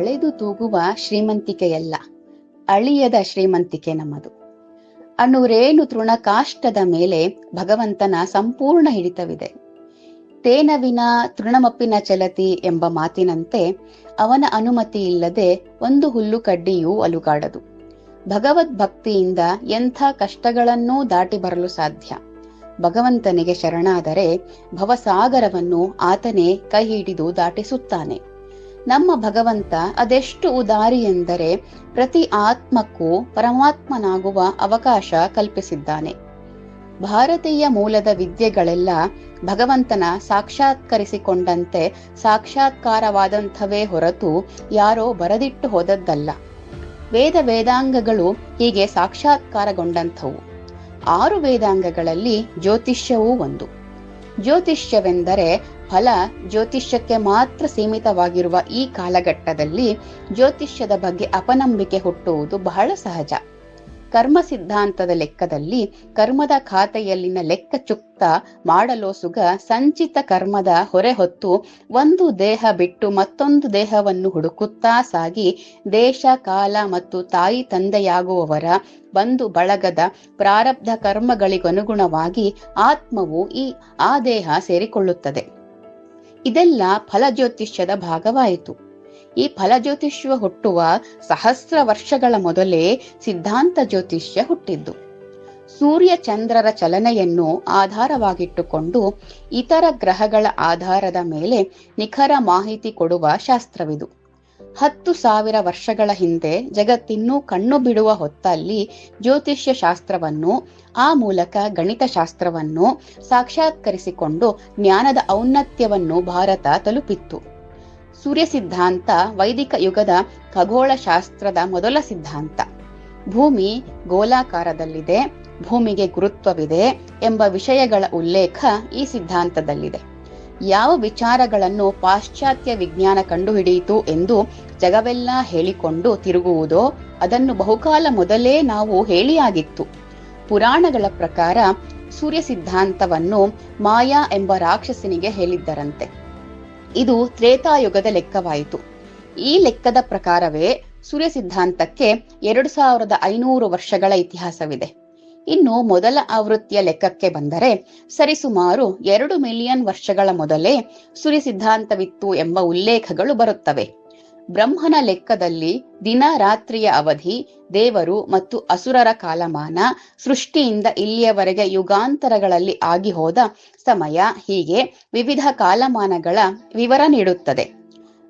ಅಳೆದು ತೂಗುವ ಶ್ರೀಮಂತಿಕೆಯಲ್ಲ. ಅಳಿಯದ ಶ್ರೀಮಂತಿಕೆ ನಮ್ಮದು. ಅಣುರೇಣು ತೃಣಕಾಷ್ಟದ ಮೇಲೆ ಭಗವಂತನ ಸಂಪೂರ್ಣ ಹಿಡಿತವಿದೆ. ತೇನವಿನ ತೃಣಮಪ್ಪಿನ ಚಲತಿ ಎಂಬ ಮಾತಿನಂತೆ ಅವನ ಅನುಮತಿ ಇಲ್ಲದೆ ಒಂದು ಹುಲ್ಲು ಕಡ್ಡಿಯೂ ಅಲುಗಾಡದು. ಭಗವದ್ ಭಕ್ತಿಯಿಂದ ಎಂಥ ಕಷ್ಟಗಳನ್ನೂ ದಾಟಿ ಬರಲು ಸಾಧ್ಯ. ಭಗವಂತನಿಗೆ ಶರಣಾದರೆ ಭವಸಾಗರವನ್ನು ಆತನೇ ಕೈ ಹಿಡಿದು ದಾಟಿಸುತ್ತಾನೆ. ನಮ್ಮ ಭಗವಂತ ಅದೆಷ್ಟು ಉದಾರಿ ಎಂದರೆ ಪ್ರತಿ ಆತ್ಮಕ್ಕೂ ಪರಮಾತ್ಮನಾಗುವ ಅವಕಾಶ ಕಲ್ಪಿಸಿದ್ದಾನೆ. ಭಾರತೀಯ ಮೂಲದ ವಿದ್ಯೆಗಳೆಲ್ಲ ಭಗವಂತನ ಸಾಕ್ಷಾತ್ಕರಿಸಿಕೊಂಡಂತೆ ಸಾಕ್ಷಾತ್ಕಾರವಾದಂಥವೇ ಹೊರತು ಯಾರೋ ಬರದಿಟ್ಟು ಹೋದದ್ದಲ್ಲ. ವೇದ ವೇದಾಂಗಗಳು ಹೀಗೆ ಸಾಕ್ಷಾತ್ಕಾರಗೊಂಡಂಥವು. ಆರು ವೇದಾಂಗಗಳಲ್ಲಿ ಜ್ಯೋತಿಷ್ಯವೂ ಒಂದು. ಜ್ಯೋತಿಷ್ಯವೆಂದರೆ ಫಲ ಜ್ಯೋತಿಷ್ಯಕ್ಕೆ ಮಾತ್ರ ಸೀಮಿತವಾಗಿರುವ ಈ ಕಾಲಘಟ್ಟದಲ್ಲಿ ಜ್ಯೋತಿಷ್ಯದ ಬಗ್ಗೆ ಅಪನಂಬಿಕೆ ಹುಟ್ಟುವುದು ಬಹಳ ಸಹಜ. ಕರ್ಮ ಸಿದ್ಧಾಂತದ ಲೆಕ್ಕದಲ್ಲಿ ಕರ್ಮದ ಖಾತೆಯಲ್ಲಿನ ಲೆಕ್ಕ ಚುಕ್ತ ಮಾಡಲೋಸುಗ ಸಂಚಿತ ಕರ್ಮದ ಹೊರೆ ಹೊತ್ತು ಒಂದು ದೇಹ ಬಿಟ್ಟು ಮತ್ತೊಂದು ದೇಹವನ್ನು ಹುಡುಕುತ್ತಾ ಸಾಗಿ ದೇಶ, ಕಾಲ ಮತ್ತು ತಾಯಿ, ತಂದೆಯಾಗುವವರ ಬಂಧು ಬಳಗದ ಪ್ರಾರಬ್ಧ ಕರ್ಮಗಳಿಗನುಗುಣವಾಗಿ ಆತ್ಮವು ಈ, ಆ ದೇಹ ಸೇರಿಕೊಳ್ಳುತ್ತದೆ. ಇದೆಲ್ಲ ಫಲಜ್ಯೋತಿಷ್ಯದ ಭಾಗವಾಯಿತು. ಈ ಫಲಜ್ಯೋತಿಷ್ಯ ಹುಟ್ಟುವ ಸಹಸ್ರ ವರ್ಷಗಳ ಮೊದಲೇ ಸಿದ್ಧಾಂತ ಜ್ಯೋತಿಷ್ಯ ಹುಟ್ಟಿದ್ದು. ಸೂರ್ಯ ಚಂದ್ರರ ಚಲನೆಯನ್ನು ಆಧಾರವಾಗಿಟ್ಟುಕೊಂಡು ಇತರ ಗ್ರಹಗಳ ಆಧಾರದ ಮೇಲೆ ನಿಖರ ಮಾಹಿತಿ ಕೊಡುವ ಶಾಸ್ತ್ರವಿದು. ಹತ್ತು ಸಾವಿರ ವರ್ಷಗಳ ಹಿಂದೆ ಜಗತ್ತಿನ್ನೂ ಕಣ್ಣು ಬಿಡುವ ಹೊತ್ತಲ್ಲಿ ಜ್ಯೋತಿಷ್ಯ ಶಾಸ್ತ್ರವನ್ನು, ಆ ಮೂಲಕ ಗಣಿತ ಶಾಸ್ತ್ರವನ್ನು ಸಾಕ್ಷಾತ್ಕರಿಸಿಕೊಂಡು ಜ್ಞಾನದ ಔನ್ನತ್ಯವನ್ನು ಭಾರತ ತಲುಪಿತ್ತು. ಸೂರ್ಯ ಸಿದ್ಧಾಂತ ವೈದಿಕ ಯುಗದ ಖಗೋಳ ಶಾಸ್ತ್ರದ ಮೊದಲ ಸಿದ್ಧಾಂತ. ಭೂಮಿ ಗೋಲಾಕಾರದಲ್ಲಿದೆ, ಭೂಮಿಗೆ ಗುರುತ್ವವಿದೆ ಎಂಬ ವಿಷಯಗಳ ಉಲ್ಲೇಖ ಈ ಸಿದ್ಧಾಂತದಲ್ಲಿದೆ. ಯಾವ ವಿಚಾರಗಳನ್ನು ಪಾಶ್ಚಾತ್ಯ ವಿಜ್ಞಾನ ಕಂಡುಹಿಡಿಯಿತು ಎಂದು ಜಗವೆಲ್ಲ ಹೇಳಿಕೊಂಡು ತಿರುಗುವುದೋ ಅದನ್ನು ಬಹುಕಾಲ ಮೊದಲೇ ನಾವು ಹೇಳಿಯಾಗಿತ್ತು. ಪುರಾಣಗಳ ಪ್ರಕಾರ ಸೂರ್ಯ ಸಿದ್ಧಾಂತವನ್ನು ಮಾಯಾ ಎಂಬ ರಾಕ್ಷಸನಿಗೆ ಹೇಳಿದ್ದರಂತೆ. ಇದು ತ್ರೇತಾಯುಗದ ಲೆಕ್ಕವಾಯಿತು. ಈ ಲೆಕ್ಕದ ಪ್ರಕಾರವೇ ಸೂರ್ಯ ಸಿದ್ಧಾಂತಕ್ಕೆ ಎರಡು ಸಾವಿರದ ಐನೂರು ವರ್ಷಗಳ ಇತಿಹಾಸವಿದೆ. ಇನ್ನು ಮೊದಲ ಆವೃತ್ತಿಯ ಲೆಕ್ಕಕ್ಕೆ ಬಂದರೆ ಸರಿಸುಮಾರು ಎರಡು ಮಿಲಿಯನ್ ವರ್ಷಗಳ ಮೊದಲೇ ಸುರಿ ಸಿದ್ಧಾಂತವಿತ್ತು ಎಂಬ ಉಲ್ಲೇಖಗಳು ಬರುತ್ತವೆ. ಬ್ರಹ್ಮನ ಲೆಕ್ಕದಲ್ಲಿ ದಿನ ರಾತ್ರಿಯ ಅವಧಿ, ದೇವರು ಮತ್ತು ಅಸುರರ ಕಾಲಮಾನ ಸೃಷ್ಟಿಯಿಂದ ಇಲ್ಲಿಯವರೆಗೆ ಯುಗಾಂತರಗಳಲ್ಲಿ ಆಗಿ ಹೋದ ಸಮಯ ಹೀಗೆ ವಿವಿಧ ಕಾಲಮಾನಗಳ ವಿವರ ನೀಡುತ್ತದೆ.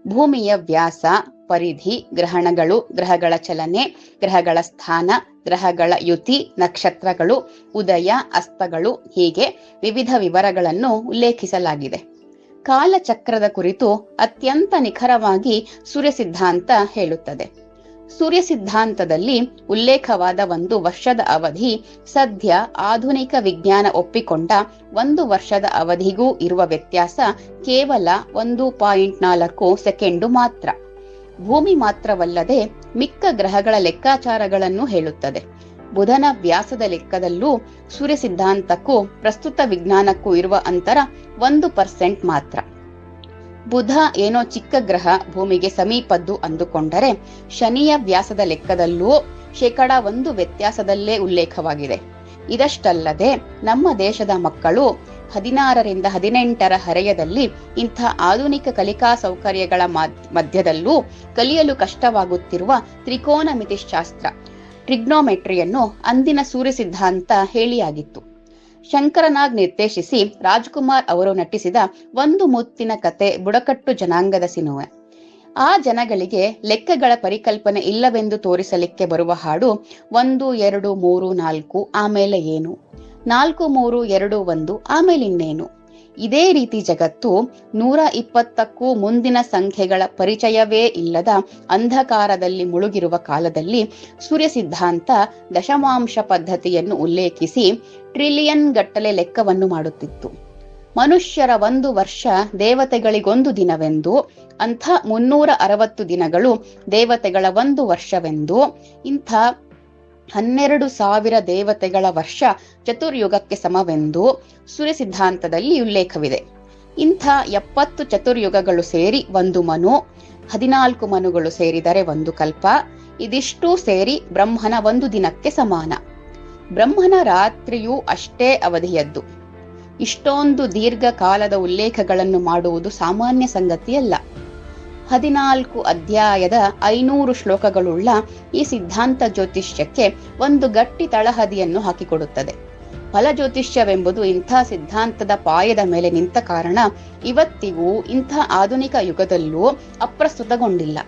ಭೂಮಿಯ ವ್ಯಾಸ, ಪರಿಧಿ, ಗ್ರಹಣಗಳು, ಗ್ರಹಗಳ ಚಲನೆ, ಗ್ರಹಗಳ ಸ್ಥಾನ ಗ್ರಹಗಳ ಯುತಿ, ನಕ್ಷತ್ರಗಳು, ಉದಯ, ಅಸ್ತಗಳು ಹೀಗೆ ವಿವಿಧ ವಿವರಗಳನ್ನು ಉಲ್ಲೇಖಿಸಲಾಗಿದೆ. ಕಾಲಚಕ್ರದ ಕುರಿತು ಅತ್ಯಂತ ನಿಖರವಾಗಿ ಸೂರ್ಯ ಸಿದ್ಧಾಂತ ಹೇಳುತ್ತದೆ. ಸೂರ್ಯ ಸಿದ್ಧಾಂತದಲ್ಲಿ ಉಲ್ಲೇಖವಾದ ಒಂದು ವರ್ಷದ ಅವಧಿ ಸದ್ಯ ಆಧುನಿಕ ವಿಜ್ಞಾನ ಒಪ್ಪಿಕೊಂಡ ಒಂದು ವರ್ಷದ ಅವಧಿಗೂ ಇರುವ ವ್ಯತ್ಯಾಸ ಕೇವಲ ಒಂದು ಪಾಯಿಂಟ್ ನಾಲ್ಕು ಸೆಕೆಂಡು ಮಾತ್ರ. ಭೂಮಿ ಮಾತ್ರವಲ್ಲದೆ ಮಿಕ್ಕ ಗ್ರಹಗಳ ಲೆಕ್ಕಾಚಾರಗಳನ್ನು ಹೇಳುತ್ತದೆ. ಬುಧನ ವ್ಯಾಸದ ಲೆಕ್ಕದಲ್ಲೂ ಸೂರ್ಯ ಸಿದ್ಧಾಂತಕ್ಕೂ ಪ್ರಸ್ತುತ ವಿಜ್ಞಾನಕ್ಕೂ ಇರುವ ಅಂತರ ಒಂದು ಪರ್ಸೆಂಟ್ ಮಾತ್ರ. ಬುಧ ಏನೋ ಚಿಕ್ಕ ಗ್ರಹ ಭೂಮಿಗೆ ಸಮೀಪದ್ದು ಅಂದುಕೊಂಡರೆ ಶನಿಯ ವ್ಯಾಸದ ಲೆಕ್ಕದಲ್ಲೂ ಶೇಕಡ ಒಂದು ವ್ಯತ್ಯಾಸದಲ್ಲೇ ಉಲ್ಲೇಖವಾಗಿದೆ. ಇದಷ್ಟಲ್ಲದೆ ನಮ್ಮ ದೇಶದ ಮಕ್ಕಳು ಹದಿನಾರರಿಂದ ಹದಿನೆಂಟರ ಹರೆಯದಲ್ಲಿ ಇಂಥ ಆಧುನಿಕ ಕಲಿಕಾ ಸೌಕರ್ಯಗಳ ಮಧ್ಯದಲ್ಲೂ ಕಲಿಯಲು ಕಷ್ಟವಾಗುತ್ತಿರುವ ತ್ರಿಕೋನ ಮಿತಿಶಾಸ್ತ್ರ ಟ್ರಿಗ್ನೋಮೆಟ್ರಿಯನ್ನು ಅಂದಿನ ಸೂರ್ಯ ಸಿದ್ಧಾಂತ ಹೇಳಿಯಾಗಿತ್ತು. ಶಂಕರನಾಗ್ ನಿರ್ದೇಶಿಸಿ ರಾಜ್ಕುಮಾರ್ ಅವರು ನಟಿಸಿದ ಒಂದು ಮುತ್ತಿನ ಕತೆ ಬುಡಕಟ್ಟು ಜನಾಂಗದ ಸಿನುವೆ ಆ ಜನಗಳಿಗೆ ಲೆಕ್ಕಗಳ ಪರಿಕಲ್ಪನೆ ಇಲ್ಲವೆಂದು ತೋರಿಸಲಿಕ್ಕೆ ಬರುವ ಹಾಡು ಒಂದು, ಎರಡು, ಮೂರು, ನಾಲ್ಕು, ಆಮೇಲೆ ಏನು? ನಾಲ್ಕು ಮೂರು ಎರಡು ಒಂದು, ಆಮೇಲೆ ಇನ್ನೇನು. ಇದೇ ರೀತಿ ಜಗತ್ತು ನೂರ ಇಪ್ಪತ್ತಕ್ಕೂ ಮುಂದಿನ ಸಂಖ್ಯೆಗಳ ಪರಿಚಯವೇ ಇಲ್ಲದ ಅಂಧಕಾರದಲ್ಲಿ ಮುಳುಗಿರುವ ಕಾಲದಲ್ಲಿ ಸೂರ್ಯ ಸಿದ್ಧಾಂತ ದಶಮಾಂಶ ಪದ್ಧತಿಯನ್ನು ಉಲ್ಲೇಖಿಸಿ ಟ್ರಿಲಿಯನ್ ಗಟ್ಟಲೆ ಲೆಕ್ಕವನ್ನು ಮಾಡುತ್ತಿತ್ತು. ಮನುಷ್ಯರ ಒಂದು ವರ್ಷ ದೇವತೆಗಳಿಗೊಂದು ದಿನವೆಂದು, ಅಂಥ ಮುನ್ನೂರ ಅರವತ್ತು ದಿನಗಳು ದೇವತೆಗಳ ಒಂದು ವರ್ಷವೆಂದು, ಇಂಥ ಹನ್ನೆರಡು ಸಾವಿರ ದೇವತೆಗಳ ವರ್ಷ ಚತುರ್ಯುಗಕ್ಕೆ ಸಮವೆಂದು ಸೂರ್ಯ ಸಿದ್ಧಾಂತದಲ್ಲಿ ಉಲ್ಲೇಖವಿದೆ. ಇಂಥ ಎಪ್ಪತ್ತು ಚತುರ್ಯುಗಗಳು ಸೇರಿ ಒಂದು ಮನು, ಹದಿನಾಲ್ಕು ಮನುಗಳು ಸೇರಿದರೆ ಒಂದು ಕಲ್ಪ, ಇದಿಷ್ಟೂ ಸೇರಿ ಬ್ರಹ್ಮನ ಒಂದು ದಿನಕ್ಕೆ ಸಮಾನ. ಬ್ರಹ್ಮನ ರಾತ್ರಿಯೂ ಅಷ್ಟೇ ಅವಧಿಯದ್ದು. ಇಷ್ಟೊಂದು ದೀರ್ಘ ಕಾಲದ ಉಲ್ಲೇಖಗಳನ್ನು ಮಾಡುವುದು ಸಾಮಾನ್ಯ ಸಂಗತಿಯಲ್ಲ. ಹದಿನಾಲ್ಕು ಅಧ್ಯಾಯದ ಐನೂರು ಶ್ಲೋಕಗಳುಳ್ಳ ಈ ಸಿದ್ಧಾಂತ ಜ್ಯೋತಿಷ್ಯಕ್ಕೆ ಒಂದು ಗಟ್ಟಿ ತಳಹದಿಯನ್ನು ಹಾಕಿಕೊಡುತ್ತದೆ. ಫಲಜ್ಯೋತಿಷ್ಯವೆಂಬುದು ಇಂಥ ಸಿದ್ಧಾಂತದ ಪಾಯದ ಮೇಲೆ ನಿಂತ ಕಾರಣ ಇವತ್ತಿಗೂ ಇಂಥ ಆಧುನಿಕ ಯುಗದಲ್ಲೂ ಅಪ್ರಸ್ತುತಗೊಂಡಿಲ್ಲ.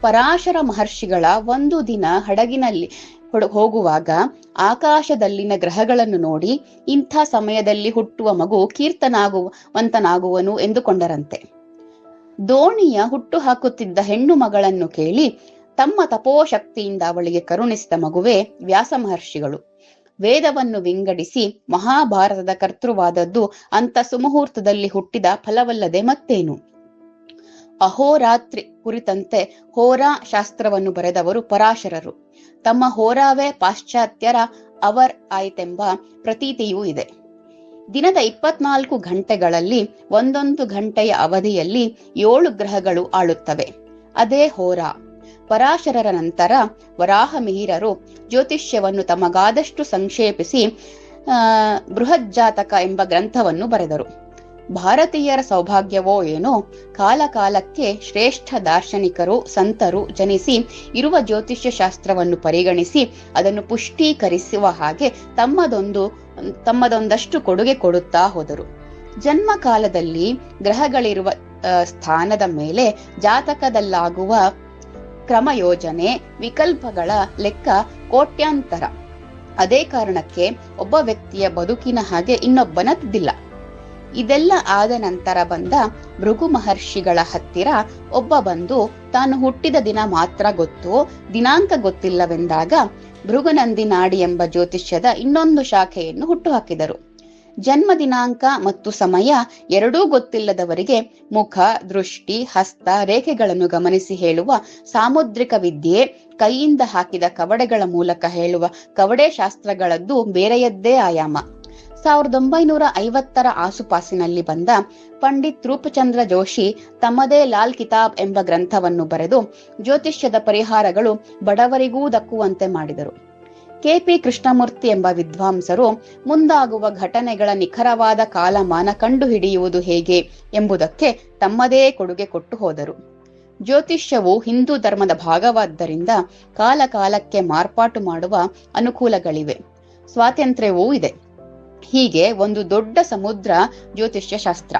ಪರಾಶರ ಮಹರ್ಷಿಗಳ ಒಂದು ದಿನ ಹಡಗಿನಲ್ಲಿ ಹೊಡ- ಹೋಗುವಾಗ ಆಕಾಶದಲ್ಲಿನ ಗ್ರಹಗಳನ್ನು ನೋಡಿ ಇಂಥ ಸಮಯದಲ್ಲಿ ಹುಟ್ಟುವ ಮಗು ಕೀರ್ತನಾಗುವಂತನಾಗುವನು ಎಂದುಕೊಂಡರಂತೆ. ದೋಣಿಯ ಹುಟ್ಟು ಹಾಕುತ್ತಿದ್ದ ಹೆಣ್ಣು ಮಗಳನ್ನು ಕೇಳಿ ತಮ್ಮ ತಪೋಶಕ್ತಿಯಿಂದ ಅವಳಿಗೆ ಕರುಣಿಸಿದ ಮಗುವೇ ವ್ಯಾಸ ಮಹರ್ಷಿಗಳು. ವೇದವನ್ನು ವಿಂಗಡಿಸಿ ಮಹಾಭಾರತದ ಕರ್ತೃವಾದದ್ದು ಅಂತ ಸುಮುಹೂರ್ತದಲ್ಲಿ ಹುಟ್ಟಿದ ಫಲವಲ್ಲದೆ ಮತ್ತೇನು? ಅಹೋರಾತ್ರಿ ಕುರಿತಂತೆ ಹೋರಾ ಶಾಸ್ತ್ರವನ್ನು ಬರೆದವರು ಪರಾಶರರು. ತಮ್ಮ ಹೋರಾವೇ ಪಾಶ್ಚಾತ್ಯರ ಅವರ್ ಆಯ್ತೆಂಬ ಪ್ರತೀತಿಯೂ ಇದೆ. ದಿನದ ಇಪ್ಪತ್ನಾಲ್ಕು ಗಂಟೆಗಳಲ್ಲಿ ಒಂದೊಂದು ಗಂಟೆಯ ಅವಧಿಯಲ್ಲಿ ಏಳು ಗ್ರಹಗಳು ಆಳುತ್ತವೆ. ಅದೇ ಹೋರಾ. ಪರಾಶರರ ನಂತರ ವರಾಹ ಮಿಹಿರರು ಜ್ಯೋತಿಷ್ಯವನ್ನು ತಮಗಾದಷ್ಟು ಸಂಕ್ಷೇಪಿಸಿ ಬೃಹಜ್ಜಾತಕ ಎಂಬ ಗ್ರಂಥವನ್ನು ಬರೆದರು. ಭಾರತೀಯರ ಸೌಭಾಗ್ಯವೋ ಏನೋ, ಕಾಲಕಾಲಕ್ಕೆ ಶ್ರೇಷ್ಠ ದಾರ್ಶನಿಕರು, ಸಂತರು ಜನಿಸಿ ಇರುವ ಜ್ಯೋತಿಷ್ಯ ಶಾಸ್ತ್ರವನ್ನು ಪರಿಗಣಿಸಿ ಅದನ್ನು ಪುಷ್ಟೀಕರಿಸುವ ಹಾಗೆ ತಮ್ಮದೊಂದು, ತಮ್ಮದೊಂದಷ್ಟು ಕೊಡುಗೆ ಕೊಡುತ್ತಾ ಹೋದರು. ಜನ್ಮ ಕಾಲದಲ್ಲಿ ಗ್ರಹಗಳಿರುವ ಸ್ಥಾನದ ಮೇಲೆ ಜಾತಕದಲ್ಲಾಗುವ ಕ್ರಮಯೋಜನೆ, ವಿಕಲ್ಪಗಳ ಲೆಕ್ಕ ಕೋಟ್ಯಾಂತರ. ಅದೇ ಕಾರಣಕ್ಕೆ ಒಬ್ಬ ವ್ಯಕ್ತಿಯ ಬದುಕಿನ ಹಾಗೆ ಇನ್ನೊಬ್ಬನದ್ದಿಲ್ಲ. ಇದೆಲ್ಲ ಆದ ನಂತರ ಬಂದ ಭೃಗು ಮಹರ್ಷಿಗಳ ಹತ್ತಿರ ಒಬ್ಬ ಬಂದು ತಾನು ಹುಟ್ಟಿದ ದಿನ ಮಾತ್ರ ಗೊತ್ತು, ದಿನಾಂಕ ಗೊತ್ತಿಲ್ಲವೆಂದಾಗ ಭೃಗುನಂದಿ ನಾಡಿ ಎಂಬ ಜ್ಯೋತಿಷ್ಯದ ಇನ್ನೊಂದು ಶಾಖೆಯನ್ನು ಹುಟ್ಟುಹಾಕಿದರು. ಜನ್ಮ ದಿನಾಂಕ ಮತ್ತು ಸಮಯ ಎರಡೂ ಗೊತ್ತಿಲ್ಲದವರಿಗೆ ಮುಖ, ದೃಷ್ಟಿ, ಹಸ್ತ, ರೇಖೆಗಳನ್ನು ಗಮನಿಸಿ ಹೇಳುವ ಸಾಮುದ್ರಿಕ ವಿದ್ಯೆ, ಕೈಯಿಂದ ಹಾಕಿದ ಕವಡೆಗಳ ಮೂಲಕ ಹೇಳುವ ಕವಡೆ ಶಾಸ್ತ್ರಗಳದ್ದು ಬೇರೆಯದ್ದೇ ಆಯಾಮ. ಸಾವಿರದ ಒಂಬೈನೂರ ಐವತ್ತರ ಆಸುಪಾಸಿನಲ್ಲಿ ಬಂದ ಪಂಡಿತ್ ರೂಪಚಂದ್ರ ಜೋಶಿ ತಮ್ಮದೇ ಲಾಲ್ ಕಿತಾಬ್ ಎಂಬ ಗ್ರಂಥವನ್ನು ಬರೆದು ಜ್ಯೋತಿಷ್ಯದ ಪರಿಹಾರಗಳು ಬಡವರಿಗೂ ದಕ್ಕುವಂತೆ ಮಾಡಿದರು. ಕೆಪಿ ಕೃಷ್ಣಮೂರ್ತಿ ಎಂಬ ವಿದ್ವಾಂಸರು ಮುಂದಾಗುವ ಘಟನೆಗಳ ನಿಖರವಾದ ಕಾಲಮಾನ ಕಂಡುಹಿಡಿಯುವುದು ಹೇಗೆ ಎಂಬುದಕ್ಕೆ ತಮ್ಮದೇ ಕೊಡುಗೆ ಕೊಟ್ಟು ಹೋದರು. ಜ್ಯೋತಿಷ್ಯವು ಹಿಂದೂ ಧರ್ಮದ ಭಾಗವಾದ್ದರಿಂದ ಕಾಲಕಾಲಕ್ಕೆ ಮಾರ್ಪಾಟು ಮಾಡುವ ಅನುಕೂಲಗಳಿವೆ. ಸ್ವಾತಂತ್ರ್ಯವೂ ಇದೆ. ಹೀಗೆ ಒಂದು ದೊಡ್ಡ ಸಮುದ್ರ ಜ್ಯೋತಿಷ್ಯ ಶಾಸ್ತ್ರ.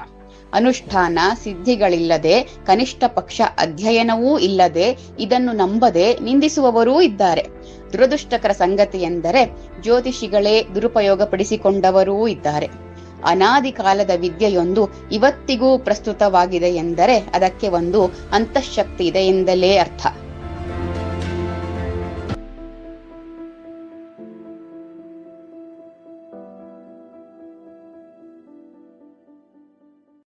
ಅನುಷ್ಠಾನ ಸಿದ್ಧಿಗಳಿಲ್ಲದೆ ಕನಿಷ್ಠ ಪಕ್ಷ ಅಧ್ಯಯನವೂ ಇಲ್ಲದೆ ಇದನ್ನು ನಂಬದೆ ನಿಂದಿಸುವವರೂ ಇದ್ದಾರೆ. ದುರದೃಷ್ಟಕರ ಸಂಗತಿ ಎಂದರೆ ಜ್ಯೋತಿಷಿಗಳೇ ದುರುಪಯೋಗ ಪಡಿಸಿಕೊಂಡವರೂ ಇದ್ದಾರೆ. ಅನಾದಿ ಕಾಲದ ವಿದ್ಯೆಯೊಂದು ಇವತ್ತಿಗೂ ಪ್ರಸ್ತುತವಾಗಿದೆ ಎಂದರೆ ಅದಕ್ಕೆ ಒಂದು ಅಂತಃಶಕ್ತಿ ಇದೆ ಎಂದಲೇ ಅರ್ಥ.